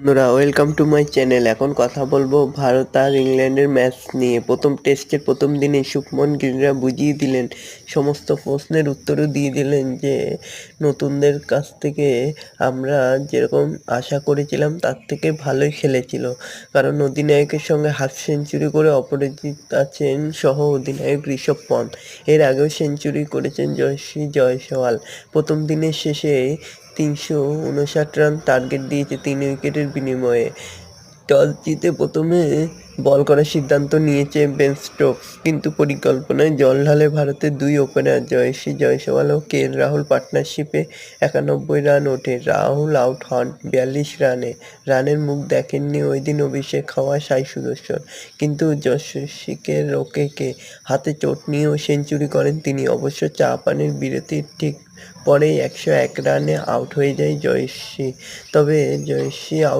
বন্ধুরা welcome to my channel এখন কথা বলব ভারত আর ইংল্যান্ডের ম্যাচ নিয়ে। প্রথম টেস্টের প্রথম দিনে শুভমন গিলরা বুঝিয়ে দিলেন, সমস্ত প্রশ্নের উত্তরও দিয়ে দিলেন যে, নতুনদের কাছ থেকে আমরা যেরকম আশা করেছিলাম, তার থেকে ভালোই খেলেছিল। কারণ অধিনায়কের সঙ্গে হাফ সেঞ্চুরি করে অপরাজিত আছেন সহ অধিনায়ক ঋষভ পন্থ এর আগেও সেঞ্চুরি করেছেন জয়শ্রী জয়সওয়াল। প্রথম দিনের শেষে তিনশো উনষাট রান টার্গেট দিয়েছে তিন উইকেটের বিনিময়ে। টস জিতে প্রথমে বল করার সিদ্ধান্ত নিয়েছে বেন স্টোকস। কিন্তু পরিকল্পনায় জল ঢালে ভারতের দুই ওপেনার জয়শ্রী জয়সওয়াল ও কে রাহুল পার্টনারশিপে একানব্বই রান ওঠে। রাহুল আউট হন বিয়াল্লিশ রানে। রানের মুখ দেখেননি ওই দিন অভিষেক হওয়া সাই সুদর্শন। কিন্তু যশস্বীকে রোকেকে হাতে চোট নিয়েও সেঞ্চুরি করেন তিনি। অবশ্য চা পানের বিরতির ঠিক পরেই একশো এক রানে আউট হয়ে যায় জয়শ্রী। তবে জয়শ্রী আউট